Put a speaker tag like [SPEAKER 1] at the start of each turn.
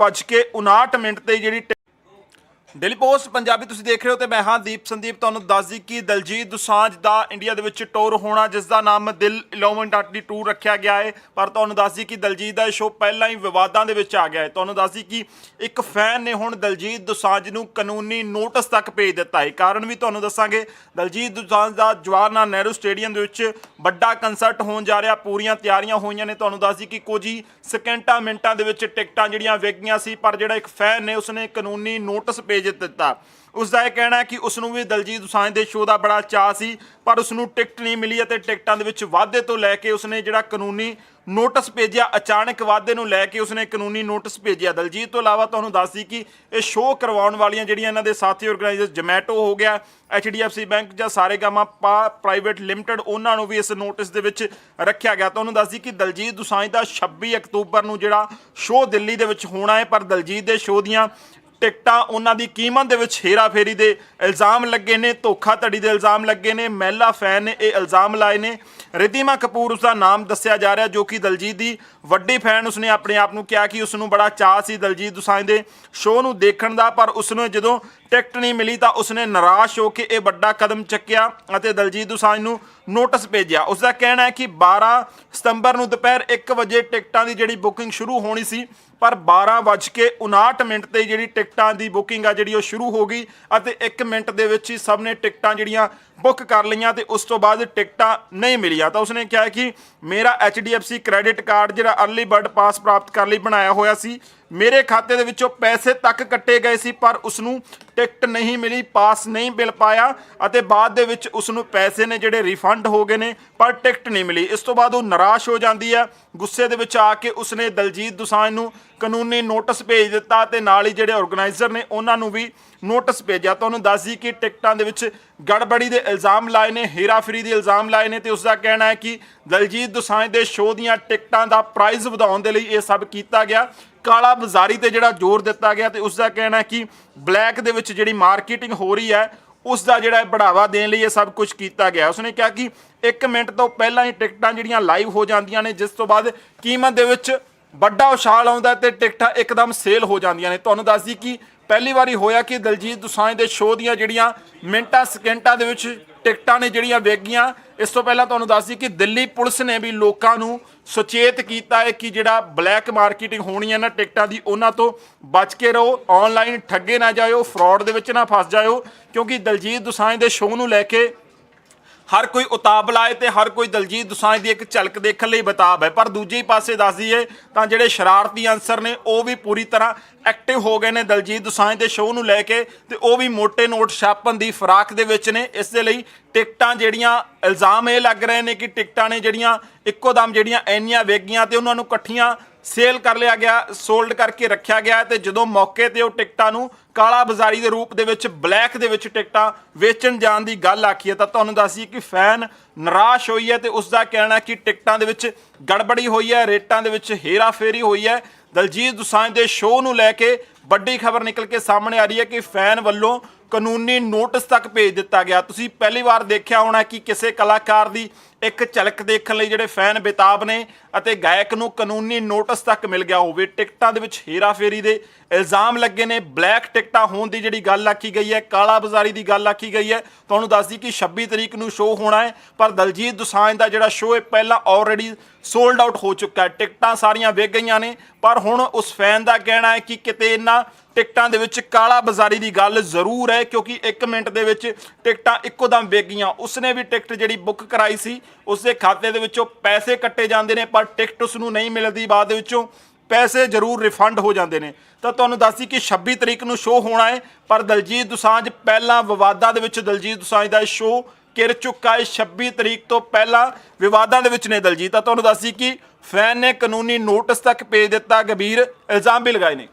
[SPEAKER 1] ਵੱਜ ਕੇ 59 ਮਿੰਟ ਤੇ ਜਿਹੜੀ ਡੇਲੀ ਪੋਸਟ, ਪੰਜਾਬੀ ਤੁਸੀਂ ਦੇਖ ਰਹੇ ਹੋ ਤੇ ਮੈਂ ਹਾਂ ਦੀਪ ਸੰਦੀਪ। ਤੁਹਾਨੂੰ ਦੱਸ ਦਈ ਕਿ ਦਲਜੀਤ ਦੁਸਾਂਝ ਦਾ ਇੰਡੀਆ ਦੇ ਵਿੱਚ ਟੂਰ ਹੋਣਾ, ਜਿਸ ਦਾ ਨਾਮ ਦਿਲ 11.2 ਟੂਰ ਰੱਖਿਆ ਗਿਆ ਹੈ। ਪਰ ਤੁਹਾਨੂੰ ਦੱਸ ਦਈ ਕਿ ਦਲਜੀਤ ਦਾ ਇਹ ਸ਼ੋਅ ਪਹਿਲਾਂ ਹੀ ਵਿਵਾਦਾਂ ਦੇ ਵਿੱਚ ਆ ਗਿਆ ਹੈ। ਤੁਹਾਨੂੰ ਦੱਸ ਦਈ ਕਿ ਇੱਕ ਫੈਨ ਨੇ ਹੁਣ ਦਲਜੀਤ ਦੁਸਾਂਝ ਨੂੰ ਕਾਨੂੰਨੀ ਨੋਟਿਸ ਤੱਕ ਭੇਜ ਦਿੱਤਾ ਹੈ। ਕਾਰਨ ਵੀ ਤੁਹਾਨੂੰ ਦੱਸਾਂਗੇ, ਦਲਜੀਤ ਦੁਸਾਂਝ ਦਾ ਜਵਾਹਰ ਲਾਲ ਨਹਿਰੂ ਸਟੇਡੀਅਮ ਦੇ ਵਿੱਚ ਵੱਡਾ ਕੰਸਰਟ ਹੋਣ ਜਾ ਰਿਹਾ, ਪੂਰੀਆਂ ਤਿਆਰੀਆਂ ਹੋਈਆਂ ਨੇ। ਤੁਹਾਨੂੰ ਦੱਸ ਦਈ ਕਿ ਕੁਝ ਹੀ ਸਕਿੰਟਾਂ ਮਿੰਟਾਂ ਦੇ ਵਿੱਚ ਟਿਕਟਾਂ ਜਿਹੜੀਆਂ ਵਿਕ ਗਈਆਂ ਸੀ, ਪਰ ਜਿਹੜਾ ਇੱਕ ਫੈਨ ਨੇ, ਉਸਨੇ ਕਾਨੂੰਨੀ ਨੋਟਿਸ ਭੇਜ ਦਿੱਤਾ। ਉਸ ਦਾ ਇਹ ਕਹਿਣਾ ਹੈ ਕਿ ਉਸ ਨੂੰ ਵੀ ਦਲਜੀਤ ਦੁਸਾਂਝ ਦੇ ਸ਼ੋਅ ਦਾ ਬੜਾ ਚਾਅ ਸੀ, ਪਰ ਉਸ ਨੂੰ ਟਿਕਟ ਨਹੀਂ ਮਿਲੀ ਅਤੇ ਟਿਕਟਾਂ ਦੇ ਵਿੱਚ ਵਾਧੇ ਤੋਂ ਲੈ ਕੇ ਉਸਨੇ ਜਿਹੜਾ ਕਾਨੂੰਨੀ ਨੋਟਿਸ ਭੇਜਿਆ, ਅਚਾਨਕ ਵਾਧੇ ਨੂੰ ਲੈ ਕੇ ਉਸਨੇ ਕਾਨੂੰਨੀ ਨੋਟਿਸ ਭੇਜਿਆ। ਦਲਜੀਤ, ਤੋਂ ਇਲਾਵਾ ਤੁਹਾਨੂੰ ਦੱਸ ਕਿ ਇਹ ਸ਼ੋਅ ਕਰਵਾਉਣ ਵਾਲੀਆਂ ਜਿਹੜੀਆਂ ਇਹਨਾਂ ਦੇ ਸਾਥੀ ਆਰਗੇਨਾਈਜ਼ਰ ਜਮੈਟੋ ਹੋ ਗਿਆ HDFC ਬੈਂਕ ਜਾਂ ਸਾਰੇਗਾਮਾ ਪ੍ਰਾਈਵੇਟ ਲਿਮਟਿਡ ਉਹਨਾਂ ਨੂੰ ਵੀ ਇਸ ਨੋਟਿਸ ਦੇ ਵਿੱਚ ਰੱਖਿਆ ਗਿਆ। ਤੁਹਾਨੂੰ ਦੱਸਦੀ ਕਿ ਦਲਜੀਤ ਦੁਸਾਂਝ ਦਾ 26 ਅਕਤੂਬਰ ਨੂੰ ਜਿਹੜਾ ਸ਼ੋਅ ਦਿੱਲੀ ਦੇ ਵਿੱਚ ਹੋਣਾ ਹੈ, ਪਰ ਦਲਜੀਤ ਦੇ ਸ਼ੋਅ ਦੀਆਂ ਟਿਕਟਾਂ ਉਹਨਾਂ ਦੀ ਕੀਮਤ ਦੇ ਵਿੱਚ ਹੇਰਾਫੇਰੀ ਦੇ ਇਲਜ਼ਾਮ ਲੱਗੇ ਨੇ, ਧੋਖਾਧੜੀ ਦੇ ਇਲਜ਼ਾਮ ਲੱਗੇ ਨੇ, ਮਹਿਲਾ ਫੈਨ ਨੇ ਇਹ ਇਲਜ਼ਾਮ ਲਾਏ ਨੇ। ਰਿਧਿਮਾ ਕਪੂਰ ਉਸ ਦਾ ਨਾਮ ਦੱਸਿਆ ਜਾ ਰਿਹਾ ਜੋ ਕਿ ਦਲਜੀਤ ਦੀ ਵੱਡੀ ਫੈਨ ਉਸਨੇ ਆਪਣੇ ਆਪ ਨੂੰ ਕਿਹਾ ਕਿ ਉਸ ਨੂੰ ਬੜਾ ਚਾਅ ਸੀ ਦਲਜੀਤ ਦੁਸਾਂਝ ਦੇ ਸ਼ੋਅ ਨੂੰ ਦੇਖਣ ਦਾ, ਪਰ ਉਸ ਨੂੰ ਜਦੋਂ ਟਿਕਟ ਨਹੀਂ ਮਿਲੀ ਤਾਂ ਉਸਨੇ ਨਿਰਾਸ਼ ਹੋ ਕੇ ਇਹ ਵੱਡਾ ਕਦਮ ਚੱਕਿਆ ਅਤੇ ਦਲਜੀਤ ਦੁਸਾਂਝ ਨੂੰ ਨੋਟਿਸ ਭੇਜਿਆ। ਉਸ ਦਾ ਕਹਿਣਾ ਹੈ ਕਿ 12 ਸਤੰਬਰ ਨੂੰ ਦੁਪਹਿਰ 1 ਵਜੇ ਟਿਕਟਾਂ ਦੀ ਜਿਹੜੀ ਬੁਕਿੰਗ ਸ਼ੁਰੂ ਹੋਣੀ ਸੀ, ਪਰ 12:59 ਮਿੰਟ ਤੇ ਜਿਹੜੀ ਟਿਕਟਾਂ ਦੀ ਬੁਕਿੰਗ ਆ ਜਿਹੜੀ ਉਹ ਸ਼ੁਰੂ ਹੋ ਗਈ ਅਤੇ 1 ਮਿੰਟ ਦੇ ਵਿੱਚ ਹੀ ਸਭ ਨੇ ਟਿਕਟਾਂ ਜਿਹੜੀਆਂ ਬੁੱਕ ਕਰ ਲਈਆਂ ਤੇ ਉਸ ਤੋਂ ਬਾਅਦ ਟਿਕਟਾਂ ਨਹੀਂ ਮਿਲੀਆਂ। ਤਾਂ ਉਸਨੇ ਕਿਹਾ ਕਿ ਮੇਰਾ HDFC ਕ੍ਰੈਡਿਟ ਕਾਰਡ ਜਿਹੜਾ ਅਰਲੀ ਬਰਡ ਪਾਸ ਪ੍ਰਾਪਤ ਕਰਨ ਲਈ ਬਣਾਇਆ ਹੋਇਆ ਸੀ। ਮੇਰੇ ਖਾਤੇ ਦੇ ਵਿੱਚੋਂ ਪੈਸੇ ਤੱਕ ਕੱਟੇ ਗਏ ਸੀ, ਪਰ ਉਸ ਨੂੰ ਟਿਕਟ ਨਹੀਂ ਮਿਲੀ, ਪਾਸ ਨਹੀਂ ਮਿਲ ਪਾਇਆ ਅਤੇ ਬਾਅਦ ਦੇ ਵਿੱਚ ਉਸ ਨੂੰ ਪੈਸੇ ਨੇ ਜਿਹੜੇ ਰਿਫੰਡ ਹੋ ਗਏ ਨੇ, ਪਰ ਟਿਕਟ ਨਹੀਂ ਮਿਲੀ। ਇਸ ਤੋਂ ਬਾਅਦ ਉਹ ਨਿਰਾਸ਼ ਹੋ ਜਾਂਦੀ ਹੈ। ਗੁੱਸੇ ਦੇ ਵਿੱਚ ਆ ਕੇ ਉਸਨੇ ਦਲਜੀਤ ਦੁਸਾਂਝ ਨੂੰ ਕਾਨੂੰਨੀ ਨੋਟਿਸ ਭੇਜ ਦਿੱਤਾ ਤੇ ਨਾਲ ਹੀ ਜਿਹੜੇ ਆਰਗੇਨਾਈਜ਼ਰ ਨੇ ਉਹਨਾਂ ਨੂੰ ਵੀ ਨੋਟਿਸ ਭੇਜਿਆ। ਤੁਹਾਨੂੰ ਦੱਸ ਦਈ ਕਿ ਟਿਕਟਾਂ ਦੇ ਵਿੱਚ ਗੜਬੜੀ ਦੇ ਇਲਜ਼ਾਮ ਲਾਏ ਨੇ, ਹੇਰਾਫੇਰੀ ਦੇ ਇਲਜ਼ਾਮ ਲਾਏ ਨੇ ਤੇ ਉਸ ਦਾ ਕਹਿਣਾ ਹੈ ਕਿ ਦਲਜੀਤ ਦੁਸਾਂਝ ਦੇ ਸ਼ੋਅ ਦੀਆਂ ਟਿਕਟਾਂ ਦਾ ਪ੍ਰਾਈਜ਼ ਵਧਾਉਣ ਦੇ ਲਈ ਇਹ ਸਭ ਕੀਤਾ ਗਿਆ। ਕਾਲਾ ਬਾਜ਼ਾਰੀ ਤੇ ਜਿਹੜਾ ਜ਼ੋਰ ਦਿੱਤਾ ਗਿਆ ਤੇ ਉਸ ਦਾ ਕਹਿਣਾ ਹੈ ਕਿ ਬਲੈਕ ਦੇ ਵਿੱਚ ਜਿਹੜੀ ਮਾਰਕੀਟਿੰਗ ਹੋ ਰਹੀ ਹੈ ਉਸ ਦਾ ਜਿਹੜਾ ਬੜਾਵਾ ਦੇਣ ਲਈ ਇਹ ਸਭ ਕੁਝ ਕੀਤਾ ਗਿਆ। ਉਸਨੇ ਕਿਹਾ ਕਿ 1 ਮਿੰਟ ਤੋਂ ਪਹਿਲਾਂ ਹੀ ਟਿਕਟਾਂ ਜਿਹੜੀਆਂ ਲਾਈਵ ਹੋ ਜਾਂਦੀਆਂ ਨੇ, ਜਿਸ ਤੋਂ ਬਾਅਦ ਕੀਮਤ ਦੇ ਵਿੱਚ ਵੱਡਾ ਉਛਾਲ ਆਉਂਦਾ ਤੇ ਟਿਕਟਾਂ ਇੱਕਦਮ ਸੇਲ ਹੋ ਜਾਂਦੀਆਂ ਨੇ। ਤੁਹਾਨੂੰ ਦੱਸਦੀ ਕਿ ਪਹਿਲੀ ਵਾਰੀ ਹੋਇਆ ਕਿ ਦਲਜੀਤ ਦੁਸਾਂਝ ਦੇ ਸ਼ੋਅ ਦੀਆਂ ਜਿਹੜੀਆਂ ਮਿੰਟਾਂ, ਸਕਿੰਟਾਂ ਦੇ ਵਿੱਚ ਟਿਕਟਾਂ ਨੇ ਜਿਹੜੀਆਂ ਵੇਗੀਆਂ ਇਸ ਤੋਂ ਪਹਿਲਾਂ ਤੁਹਾਨੂੰ ਦੱਸ ਦਈ ਕਿ ਦਿੱਲੀ ਪੁਲਿਸ ਨੇ ਵੀ ਲੋਕਾਂ ਨੂੰ ਸੁਚੇਤ ਕੀਤਾ ਹੈ ਕਿ ਜਿਹੜਾ ਬਲੈਕ ਮਾਰਕੀਟਿੰਗ ਹੋਣੀ ਹੈ ਨਾ ਟਿਕਟਾਂ ਦੀ, ਉਹਨਾਂ ਤੋਂ ਬਚ ਕੇ ਰਹੋ ਆਨਲਾਈਨ ਠੱਗੇ ਨਾ ਜਾਇਓ ਫਰਾਡ ਦੇ ਵਿੱਚ ਨਾ ਫਸ ਜਾਇਓ, ਕਿਉਂਕਿ ਦਲਜੀਤ ਦੁਸਾਂਝ ਦੇ ਸ਼ੋਅ ਨੂੰ ਲੈ ਕੇ ਹਰ ਕੋਈ ਉਤਾਵਲਾ ਹੈ ਤੇ ਹਰ ਕੋਈ ਦਲਜੀਤ ਦੁਸਾਂਝ ਦੀ ਇੱਕ ਝਲਕ ਦੇਖਣ ਲਈ ਬਤਾਬ ਹੈ। ਪਰ ਦੂਜੇ ਪਾਸੇ ਦੱਸ ਦਈਏ ਤਾਂ ਜਿਹੜੇ ਸ਼ਰਾਰਤੀ ਅਨਸਰ ਨੇ, ਉਹ ਵੀ ਪੂਰੀ ਤਰ੍ਹਾਂ ਐਕਟਿਵ ਹੋ ਗਏ ਨੇ ਦਲਜੀਤ ਦੁਸਾਂਝ ਦੇ ਸ਼ੋਅ ਨੂੰ ਲੈ ਕੇ ਤੇ ਉਹ ਵੀ ਮੋٹے ਨੋਟ ਛਾਪਣ ਦੀ ਫਰਾਕ ਦੇ ਵਿੱਚ ਨੇ। ਇਸ ਦੇ ਲਈ ਟਿਕਟਾਂ ਜਿਹੜੀਆਂ ਇਲਜ਼ਾਮ ਇਹ ਲੱਗ ਰਹੇ ਨੇ ਕਿ ਟਿਕਟਾਂ ਨੇ ਜਿਹੜੀਆਂ ਇੱਕੋ ਦਮ ਜਿਹੜੀਆਂ ਇੰਨੀਆਂ ਵੇਗੀਆਂ ਗਈਆਂ ਤੇ ਉਹਨਾਂ ਨੂੰ ਇਕੱਠੀਆਂ ਸੇਲ ਕਰ ਲਿਆ ਗਿਆ, ਸੋਲਡ ਕਰਕੇ ਰੱਖਿਆ ਗਿਆ ਤੇ ਜਦੋਂ ਮੌਕੇ ਤੇ ਉਹ ਟਿਕਟਾਂ ਨੂੰ ਕਾਲਾ ਬਾਜ਼ਾਰੀ ਦੇ ਰੂਪ ਦੇ ਵਿੱਚ, ਬਲੈਕ ਦੇ ਵਿੱਚ ਟਿਕਟਾਂ ਵੇਚਣ ਜਾਣ ਦੀ ਗੱਲ ਆਖੀ ਹੈ, ਤਾਂ ਤੁਹਾਨੂੰ ਦੱਸੀਏ ਕਿ ਫੈਨ ਨਿਰਾਸ਼ ਹੋਈ ਹੈ ਤੇ ਉਸ ਦਾ ਕਹਿਣਾ ਕਿ ਟਿਕਟਾਂ ਦੇ ਵਿੱਚ ਗੜਬੜੀ ਹੋਈ ਹੈ, ਰੇਟਾਂ ਦੇ ਵਿੱਚ ਹੇਰਾਫੇਰੀ ਹੋਈ ਹੈ। ਦਲਜੀਤ ਦੁਸਾਂਝ ਦੇ ਸ਼ੋਅ ਨੂੰ ਲੈ ਕੇ ਵੱਡੀ ਖਬਰ ਨਿਕਲ ਕੇ ਸਾਹਮਣੇ ਆ ਰਹੀ ਹੈ ਕਿ ਫੈਨ ਵੱਲੋਂ ਕਾਨੂੰਨੀ ਨੋਟਿਸ ਤੱਕ ਭੇਜ ਦਿੱਤਾ ਗਿਆ। ਤੁਸੀਂ ਪਹਿਲੀ ਵਾਰ ਦੇਖਿਆ ਹੋਣਾ ਕਿ ਕਿਸੇ ਕਲਾਕਾਰ ਦੀ ਇੱਕ ਝਲਕ ਦੇਖਣ ਲਈ ਜਿਹੜੇ ਫੈਨ ਬੇਤਾਬ ਨੇ ਅਤੇ ਗਾਇਕ ਨੂੰ ਕਾਨੂੰਨੀ ਨੋਟਿਸ ਤੱਕ ਮਿਲ ਗਿਆ ਹੋਵੇ। ਟਿਕਟਾਂ ਦੇ ਵਿੱਚ ਹੇਰਾਫੇਰੀ ਦੇ ਇਲਜ਼ਾਮ ਲੱਗੇ ਨੇ। ਬਲੈਕ ਟਿਕਟਾਂ ਹੋਣ ਦੀ ਜਿਹੜੀ ਗੱਲ ਆਖੀ ਗਈ ਹੈ, ਕਾਲਾ ਬਾਜ਼ਾਰੀ ਦੀ ਗੱਲ ਆਖੀ ਗਈ ਹੈ। ਤੁਹਾਨੂੰ ਦੱਸਦੀ ਕਿ 26 ਤਰੀਕ ਨੂੰ ਸ਼ੋਅ ਹੋਣਾ ਹੈ, ਪਰ ਦਲਜੀਤ ਦੁਸਾਂਝ ਦਾ ਜਿਹੜਾ ਸ਼ੋਅ ਹੈ, ਪਹਿਲਾਂ ਆਲਰੇਡੀ ਸੋਲਡ ਆਊਟ ਹੋ ਚੁੱਕਾ ਹੈ। ਟਿਕਟਾਂ ਸਾਰੀਆਂ ਵਿਕ ਗਈਆਂ ਨੇ, ਪਰ ਹੁਣ ਉਸ ਫੈਨ ਦਾ ਕਹਿਣਾ ਹੈ ਕਿ ਕਿਤੇ ਇਹਨਾਂ ਇਹਨਾਂ ਟਿਕਟਾਂ ਦੇ ਵਿੱਚ ਕਾਲਾ ਬਾਜ਼ਾਰੀ ਦੀ ਗੱਲ ਜ਼ਰੂਰ ਹੈ, ਕਿਉਂਕਿ 1 ਮਿੰਟ ਦੇ ਵਿੱਚ ਟਿਕਟਾਂ ਇੱਕੋ ਦਮ ਵਿਕ ਗਈਆਂ। ਉਸਨੇ ਵੀ ਟਿਕਟ ਜਿਹੜੀ ਬੁੱਕ ਕਰਾਈ ਸੀ, ਉਸਦੇ ਖਾਤੇ ਦੇ ਵਿੱਚੋਂ ਪੈਸੇ ਕੱਟੇ ਜਾਂਦੇ ਨੇ, ਪਰ ਟਿਕਟ ਉਸ ਨੂੰ ਨਹੀਂ ਮਿਲਦੀ। ਬਾਅਦ ਦੇ ਵਿੱਚੋਂ ਪੈਸੇ ਜ਼ਰੂਰ ਰਿਫੰਡ ਹੋ ਜਾਂਦੇ ਨੇ। ਤਾਂ ਤੁਹਾਨੂੰ ਦੱਸੀ ਕਿ 26 ਤਰੀਕ ਨੂੰ ਸ਼ੋਅ ਹੋਣਾ ਹੈ, ਪਰ ਦਲਜੀਤ ਦੁਸਾਂਝ ਪਹਿਲਾਂ ਵਿਵਾਦਾਂ ਦੇ ਵਿੱਚ, ਦਲਜੀਤ ਦੁਸਾਂਝ ਦਾ ਸ਼ੋਅ ਕਿਰ ਚੁੱਕਾ ਹੈ। 26 ਤਰੀਕ ਤੋਂ ਪਹਿਲਾਂ ਵਿਵਾਦਾਂ ਦੇ ਵਿੱਚ ਨੇ ਦਲਜੀਤ। ਤਾਂ ਤੁਹਾਨੂੰ ਦੱਸੀ ਕਿ ਫੈਨ ਨੇ ਕਾਨੂੰਨੀ ਨੋਟਿਸ ਤੱਕ ਭੇਜ ਦਿੱਤਾ। ਗੰਭੀਰ ਇਲਜ਼ਾਮ ਵੀ ਲਗਾਏ ਨੇ।